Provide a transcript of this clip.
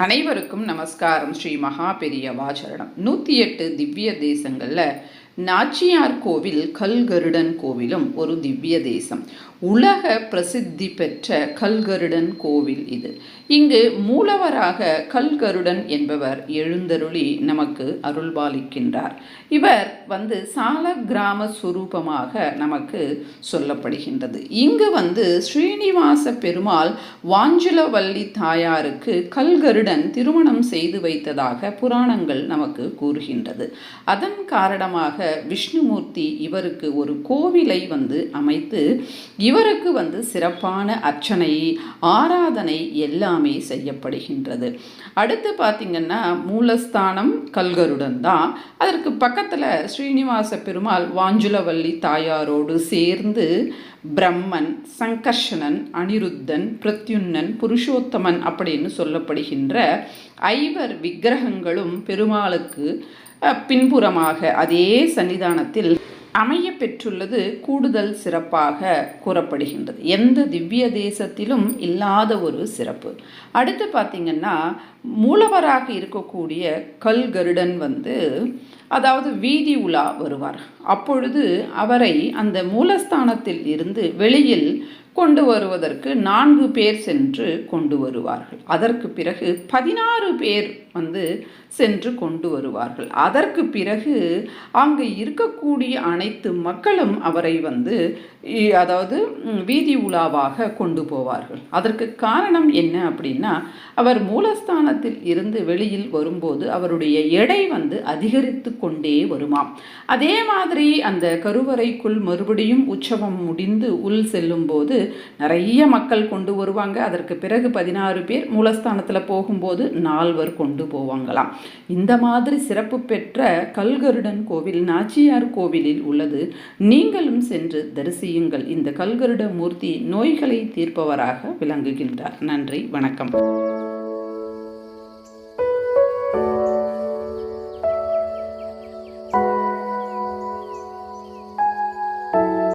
அனைவருக்கும் நமஸ்காரம் ஸ்ரீ மகா பெரியவாச்சரணம் நூற்றி எட்டு திவ்ய தேசங்களில் நாச்சியார் கோவில் கல்கருடன் கோவிலும் ஒரு திவ்ய தேசம். உலக பிரசித்தி பெற்ற கல்கருடன் கோவில் இது. இங்கு மூலவராக கல்கருடன் என்பவர் எழுந்தருளி நமக்கு அருள்பாலிக்கின்றார். இவர் வந்து சால கிராம சுரூபமாக நமக்கு சொல்லப்படுகின்றது. இங்கு வந்து ஸ்ரீனிவாச பெருமாள் வாஞ்சுலவல்லி தாயாருக்கு கல்கருடன் திருமணம் செய்து வைத்ததாக புராணங்கள் நமக்கு கூறுகின்றது. அதன் காரணமாக விஷ்ணுமூர்த்தி இவருக்கு ஒரு கோவிலை வந்து அமைத்து இவருக்கு வந்து சிறப்பான அர்ச்சனை ஆராதனை எல்லாமே செய்யப்படுகின்றது. அடுத்து பார்த்திங்கன்னா மூலஸ்தானம் கல்கருடன் தான். அதற்கு பக்கத்தில் ஸ்ரீனிவாச பெருமாள் வாஞ்சுலவல்லி தாயாரோடு சேர்ந்து பிரம்மன் சங்கர்ஷணன் அனிருத்தன் பிரத்யுன்னன் புருஷோத்தமன் அப்படின்னு சொல்லப்படுகின்ற ஐவர் விக்கிரகங்களும் பெருமாளுக்கு பின்புறமாக அதே சன்னிதானத்தில் அமைய பெற்றுள்ளது கூடுதல் சிறப்பாக கூறப்படுகின்றது. எந்த திவ்ய தேசத்திலும் இல்லாத ஒரு சிறப்பு. அடுத்து பார்த்திங்கன்னா மூலவராக இருக்கக்கூடிய கல்கருடன் வந்து அதாவது வீதி உலா வருவார். அப்பொழுது அவரை அந்த மூலஸ்தானத்தில் இருந்து வெளியில் கொண்டு வருவதற்கு நான்கு பேர் சென்று கொண்டு வருவார்கள். அதற்கு பிறகு பதினாறு பேர் வந்து சென்று கொண்டு வருவார்கள். அதற்கு பிறகு அங்கு இருக்கக்கூடிய அனைத்து மக்களும் அவரை வந்து அதாவது வீதி உலாவாக கொண்டு போவார்கள். அதற்கு காரணம் என்ன அப்படின்னா அவர் மூலஸ்தானத்தில் இருந்து வெளியில் வரும்போது அவருடைய எடை வந்து அதிகரித்து கொண்டே வருமாம். அதே மாதிரி அந்த கருவறைக்குள் மறுபடியும் உற்சவம் முடிந்து உள் செல்லும்போது நிறைய மக்கள் கொண்டு வருவாங்க. அதற்கு பிறகு பதினாறு பேர் மூலஸ்தானத்தில் போகும்போது நால்வர் கொண்டு போவாங்களாம். இந்த மாதிரி சிறப்பு பெற்ற கல்கருடன் கோவில் நாச்சியார் கோவிலில் உள்ளது. நீங்களும் சென்று தரிசியுங்கள். இந்த கல்கருட மூர்த்தி நோய்களை தீர்ப்பவராக விளங்குகின்றார். நன்றி வணக்கம்.